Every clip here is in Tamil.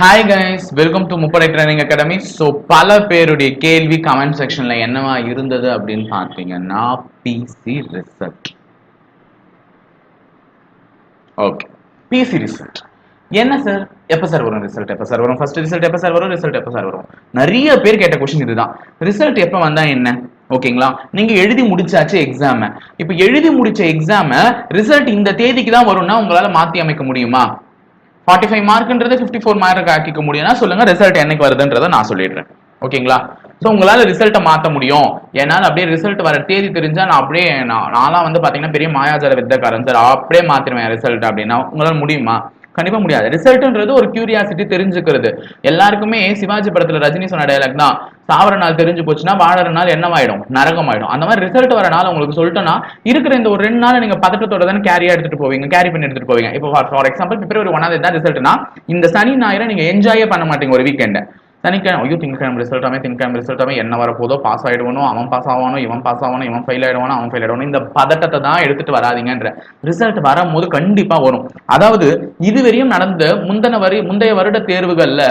ஹாய் கைஸ் வெல்கம் டு முப்படை ட்ரைனிங் அகாடமி ஸோ பல பேருடைய கேள்வி கமெண்ட் செக்ஷன்ல என்னவா இருந்தது அப்படின்னு பார்த்தீங்கன்னா PC result okay PC result என்ன சார் எப்போ சார் வரும் ரிசல்ட் எப்போ சார் வரும்? ஃபர்ஸ்ட் ரிசல்ட் எப்போ சார் வரும்? ரிசல்ட் எப்போ சார் வரும்? நிறைய பேர் கேட்ட கொஸ்டின் இதுதான். ரிசல்ட் எப்போ வந்தா என்ன? ஓகேங்களா நீங்க எழுதி முடிச்சாச்சு எக்ஸாம இப்போ எழுதி முடிச்ச எக்ஸாம ரிசல்ட் இந்த தேதிக்கு தான் வரும்னா உங்களால மாத்தி அமைக்க முடியுமா? ஃபார்ட்டி ஃபைவ் மார்க்ன்றது ஃபிஃப்டி ஃபோர் மார்க் ஆக்கிக்க முடியும்னா சொல்லுங்க ரிசல்ட் என்னைக்கு வருதுன்றதை நான் சொல்லிடுறேன். ஓகேங்களா? ஸோ உங்களால் ரிசல்ட்டை மாற்ற முடியும். என்னால் அப்படியே ரிசல்ட் வர தேதி தெரிஞ்சா நான் அப்படியே நான் நான்லாம் வந்து பார்த்தீங்கன்னா பெரிய மாயாஜால வித்தக்காரன். சார் அப்படியே மாற்றிடுவேன் ரிசல்ட் அப்படின்னா. உங்களால் முடியுமா? கண்டிப்பாக முடியாது. ரிசல்ட்ன்றது ஒரு கியூரியாசிட்டி தெரிஞ்சுக்கிறது. எல்லாருக்குமே சிவாஜி படத்தில் ரஜினி சொன்ன டைலாக் தான். சாவர நாள் தெரிஞ்சு போச்சுன்னா வாழற நாள் என்னவாயிடும்? நரகமாயிடும். அந்த மாதிரி ரிசல்ட் வர நாள் உங்களுக்கு சொல்லிட்டோம்னா இருக்கிற இந்த ஒரு ரெண்டு நாள் நீங்க பதட்டத்தோட தானே கேரியா எடுத்துட்டு போவீங்க கேரி பண்ணி எடுத்துட்டு போவீங்க. இப்போ ஃபார் எக்ஸாம்பிள் பிப்ரவரி ஒன்னாவது தான் ரிசல்ட்னா இந்த சனி ஞாயிறு நீங்க என்ஜாயே பண்ண மாட்டீங்க ஒரு வீக்கெண்ட் சனிக்கிழமை ஐயோ திங்கக்கிழமை ரிசல்ட் ஆமே திங்கக்கிழமை ரிசல்ட் ஆமே என்ன வரப்போதோ பாஸ் ஆயிடுவனோ அவன் பாஸ் ஆவானோ இவன் பாஸ் ஆவானோ இவன் ஃபெயில் ஆயிடுவானோ அவன் ஃபெயில் ஆயிடுவானோ இந்த பதட்டத்தை தான் எடுத்துட்டு வராதீங்கன்ற. ரிசல்ட் வரும்போது கண்டிப்பா வரும். அதாவது இதுவரையும் நடந்த முந்தன வரி முந்தைய வருட தேர்வுகள்ல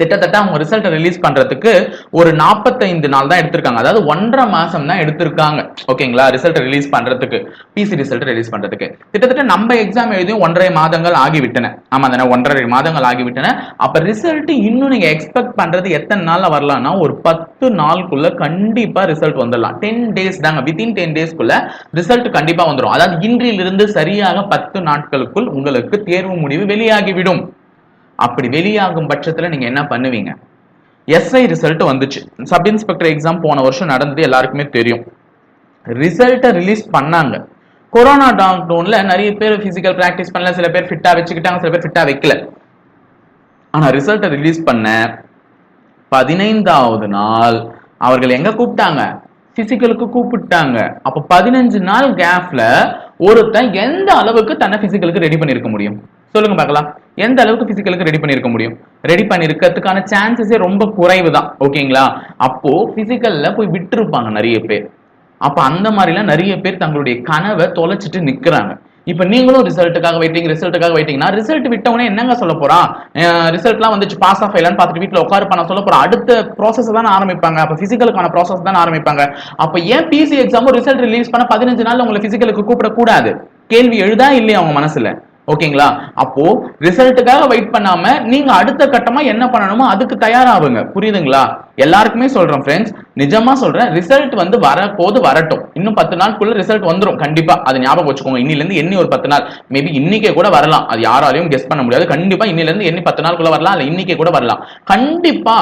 கிட்டத்தட்ட அவங்க ரிசல்ட் ரிலீஸ் பண்றதுக்கு ஒரு நாற்பத்தைந்து நாள் தான் எடுத்திருக்காங்க. அதாவது ஒன்றரை மாசம் தான் எடுத்திருக்காங்க. ஓகேங்களா? ரிசல்ட் ரிலீஸ் பண்றதுக்கு. பிசி ரிசல்ட் ரிலீஸ் பண்றதுக்கு. கிட்டத்தட்ட நம்ம எக்ஸாம் எழுதியும் ஒன்றரை மாதங்கள் ஆகிவிட்டன. ஆமா தானே? ஒன்றரை மாதங்கள் ஆகிவிட்டன. அப்ப ரிசல்ட் இன்னும் நீங்க எக்ஸ்பெக்ட் பண்றது எத்தனை நாள்ல வரலாம்னா ஒரு பத்து நாளுக்குள்ள கண்டிப்பா ரிசல்ட் வந்துடலாம். டென் டேஸ் தாங்க. வித்தின் டென் டேஸ்க்குள்ள ரிசல்ட் கண்டிப்பா வந்துடும் அதாவது இன்றிலிருந்து சரியாக பத்து நாட்களுக்குள் உங்களுக்கு தேர்வு முடிவு வெளியாகிவிடும். அப்படி வெளியாகும் பட்சத்தில் நீங்கள் என்ன பண்ணுவீங்க? எஸ்ஐ ரிசல்ட் வந்துச்சு. சப் இன்ஸ்பெக்டர் எக்ஸாம் போன வருஷம் நடந்தது எல்லாருக்குமே தெரியும். ரிசல்ட்டை ரிலீஸ் பண்ணாங்க. கொரோனா லாக்டவுன்ல நிறைய பேர் பிசிக்கல் ப்ராக்டிஸ் பண்ணல சில பேர் ஃபிட்டா வச்சுக்கிட்டாங்க சில பேர் ஃபிட்டா வைக்கல. ஆனா ரிசல்ட்டை ரிலீஸ் பண்ண பதினைந்தாவது நாள் அவர்கள் எங்க கூப்பிட்டாங்க? பிசிக்கலுக்கு கூப்பிட்டாங்க. அப்ப பதினஞ்சு நாள் கேப்ல ஒருத்தன் எந்த அளவுக்கு தன்னை பிசிக்கலுக்கு ரெடி பண்ணிருக்க முடியும்? சொல்லுங்க பார்க்கலாம். எந்த அளவுக்கு பிசிக்கலுக்கு ரெடி பண்ணிருக்க முடியும்? ரெடி பண்ணிருக்கிறதுக்கான சான்சஸே ரொம்ப குறைவு தான் ஓகேங்களா அப்போ பிசிக்கல்ல போய் விட்டுருப்பாங்க நிறைய பேர். அப்ப அந்த மாதிரிலாம் நிறைய பேர் தங்களுடைய கனவை தொலைச்சிட்டு நிக்கிறாங்க. இப்ப நீங்களும் ரிசல்ட்டுக்காக வெயிட்டிங் ரிசல்ட்டுக்காக வெயிட்டிங்னா ரிசல்ட் விட்டவனே என்னங்க சொல்ல போறான் ரிசல்ட்லாம் வந்துச்சு பாஸ் ஆஃப் ஆயிலான்னு பார்த்துட்டு வீட்டில் உட்காரு பண்ண சொல்ல போறான். அடுத்த ப்ராசஸ் தான் ஆரம்பிப்பாங்க. அப்ப பிசிக்கலுக்கான ப்ராசஸ் தான் ஆரம்பிப்பாங்க. அப்ப ஏன் பிசி எக்ஸாமும் ரிசல்ட் ரிலீஸ் பண்ண பதினஞ்சு நாள் உங்களை பிசிக்கலுக்கு கூப்பிடக்கூடாது? கேள்வி எழுதா இல்லையா அவங்க மனசுல? ஓகேங்களா? அப்போ ரிசல்ட்டுக்காக வெயிட் பண்ணாம நீங்க அடுத்த கட்டமா என்ன பண்ணணுமோ அதுக்கு தயாராகுங்க. புரியுதுங்களா? எல்லாருக்குமே சொல்றேன் ஃப்ரெண்ட்ஸ் நிஜமா சொல்றேன் ரிசல்ட் வந்து வர போது வரட்டும். இன்னும் பத்து நாளுக்குள்ள ரிசல்ட் வந்துடும் கண்டிப்பா. அது ஞாபகம் வச்சுக்கோங்க. இன்னில இருந்து எண்ணி ஒரு பத்து நாள். மேபி இன்னைக்கே கூட வரலாம். அது யாராலையும் கெஸ் பண்ண முடியாது. கண்டிப்பா இன்னில இருந்து எண்ணி பத்து நாளுக்குள்ள வரலாம். இல்ல இன்னைக்கே கூட வரலாம். கண்டிப்பா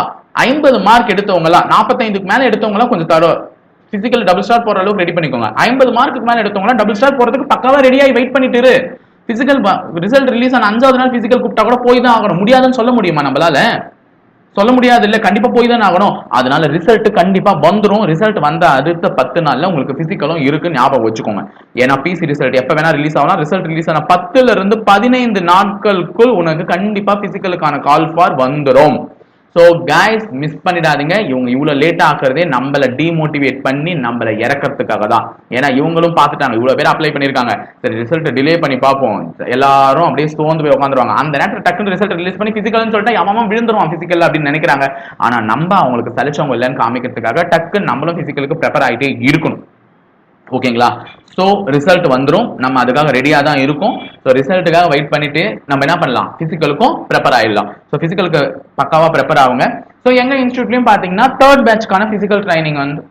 ஐம்பது மார்க் எடுத்தவங்களா நாற்பத்தைந்துக்கு மேல எடுத்தவங்களா கொஞ்சம் தர பிசிக்கல் டபுள் ஸ்டார் போற அளவுக்கு ரெடி பண்ணிக்கோங்க. ஐம்பது மார்க்குக்கு மேல எடுத்தவங்களா டபுள் ஸ்டார் போறதுக்கு பக்காவா ரெடியாகி வெயிட் பண்ணிட்டு ஃபிசிக்கல் பிசிக்கல் ரிசல்ட் ரிலீஸ் ஆன அஞ்சாவது நாள் பிசிக்கல் கூப்பிட்டா கூட போய் தான் ஆகணும். முடியாதுன்னு சொல்ல முடியுமா நம்மளால? சொல்ல முடியாது இல்ல கண்டிப்பா போய் தான் ஆகணும். அதனால ரிசல்ட் கண்டிப்பா வந்துடும் ரிசல்ட் வந்த அடுத்த பத்து நாள்ல உங்களுக்கு பிசிக்கலும் இருக்கு ஞாபகம் வச்சுக்கோங்க. ஏன்னா பிசி ரிசல்ட் எப்ப வேணா ரிலீஸ் ஆகலாம் ரிசல்ட் ரிலீஸ் ஆன பத்துல இருந்து பதினைந்து நாட்களுக்குள் உனக்கு கண்டிப்பா பிசிக்கலுக்கான கால் ஃபார் வந்துடும் ஸோ கைஸ் மிஸ் பண்ணிடாதீங்க. இவங்க இவ்வளோ லேட் ஆக்குறதே நம்மளை டிமோட்டிவேட் பண்ணி நம்மளை இறக்கிறதுக்காக தான் ஏன்னா இவங்களும் பார்த்துட்டாங்க. இவ்வளோ பேர் அப்ளை பண்ணியிருக்காங்க. சரி ரிசல்ட் டிலே பண்ணி பார்ப்போம். எல்லாரும் அப்படியே சோர்ந்து போய் உட்காந்துருவாங்க அந்த நேரத்தில் டக்குனு ரிசல்ட் ரிலீஸ் பண்ணி ஃபிசிக்கல்னு சொல்லிட்டு அவன் விழுந்துருவான் ஃபிசிக்கல் அப்படின்னு நினைக்கிறாங்க. ஆனால் நம்ம அவங்களுக்கு சலிச்சவங்க இல்லைன்னு காமிக்கிறதுக்காக டக்கு நம்மளும் ஃபிசிக்கலுக்கு ப்ரிப்பேர் ஆகிட்டே இருக்கணும். ஓகேங்களா ஸோ ரிசல்ட் வந்துடும் நம்ம அதுக்காக ரெடியாக தான் இருக்கும். ஸோ ரிசல்ட்டுக்காக வெயிட் பண்ணிட்டு நம்ம என்ன பண்ணலாம்? ஃபிசிக்கலுக்கும் ப்ரிப்பேர் ஆயிடலாம். ஸோ ஃபிசிக்கலுக்கு பக்காவாக ப்ரிப்பேர் ஆகுங்க. ஸோ எங்கள் இன்ஸ்டியூட்லையும் பார்த்தீங்கன்னா தேர்ட் பேட்ச்க்கான ஃபிசிக்கல் ட்ரைனிங் வந்து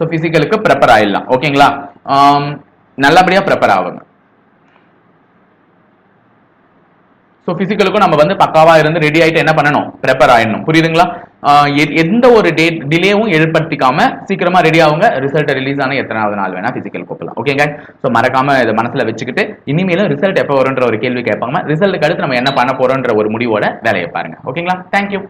ஸோ ஃபிசிக்கலுக்கு ப்ரிப்பேர் ஆயிடலாம். ஓகேங்களா um, நல்லபடியாக ப்ரிப்பேர் ஆகுங்க. ஸோ ஃபிசிக்கலுக்கும் நம்ம வந்து பக்காவா இருந்து ரெடி ஆயிட்டு என்ன பண்ணணும்? ப்ரிப்பேர் ஆயிடணும். புரியுதுங்களா? எந்த ஒரு டேட் டிலேவும் ஏற்படுத்திக்காம சீக்கிரமா ரெடி ஆகுங்க. ரிசல்ட் ரிலீஸ் ஆன எத்தனாவது நாள் வேணா பிசிக்கல் கூப்பிடலாம். ஓகேங்க ஸோ மறக்காம இதை மனசுல வச்சுக்கிட்டு இனிமேலும் ரிசல்ட் எப்போ வரும்ன்ற ஒரு கேள்வி கேட்பாங்க. ரிசல்ட்டுக்கு அடுத்து நம்ம என்ன பண்ண போறோன்ற ஒரு முடிவோட வேலையை பாருங்க. ஓகேங்களா தேங்க்யூ